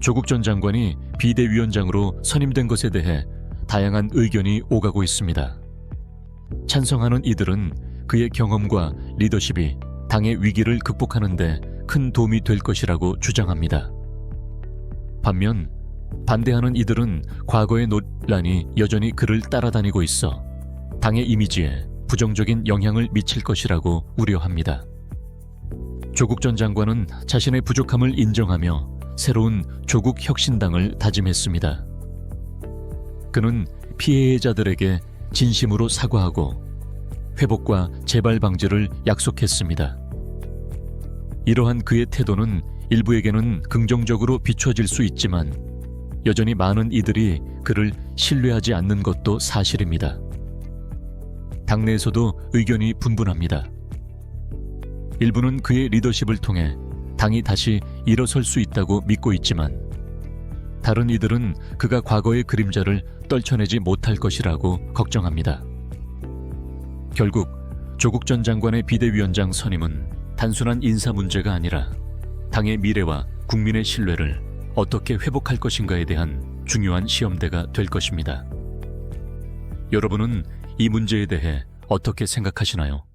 조국 전 장관이 비대위원장으로 선임된 것에 대해 다양한 의견이 오가고 있습니다. 찬성하는 이들은 그의 경험과 리더십이 당의 위기를 극복하는데 큰 도움이 될 것이라고 주장합니다. 반면 반대하는 이들은 과거의 논란이 여전히 그를 따라다니고 있어 당의 이미지에 부정적인 영향을 미칠 것이라고 우려합니다. 조국 전 장관은 자신의 부족함을 인정하며 새로운 조국 혁신당을 다짐했습니다. 그는 피해자들에게 진심으로 사과하고 회복과 재발 방지를 약속했습니다. 이러한 그의 태도는 일부에게는 긍정적으로 비춰질 수 있지만 여전히 많은 이들이 그를 신뢰하지 않는 것도 사실입니다. 당내에서도 의견이 분분합니다. 일부는 그의 리더십을 통해 당이 다시 일어설 수 있다고 믿고 있지만 다른 이들은 그가 과거의 그림자를 떨쳐내지 못할 것이라고 걱정합니다. 결국 조국 전 장관의 비대위원장 선임은 단순한 인사 문제가 아니라 당의 미래와 국민의 신뢰를 어떻게 회복할 것인가에 대한 중요한 시험대가 될 것입니다. 여러분은 이 문제에 대해 어떻게 생각하시나요?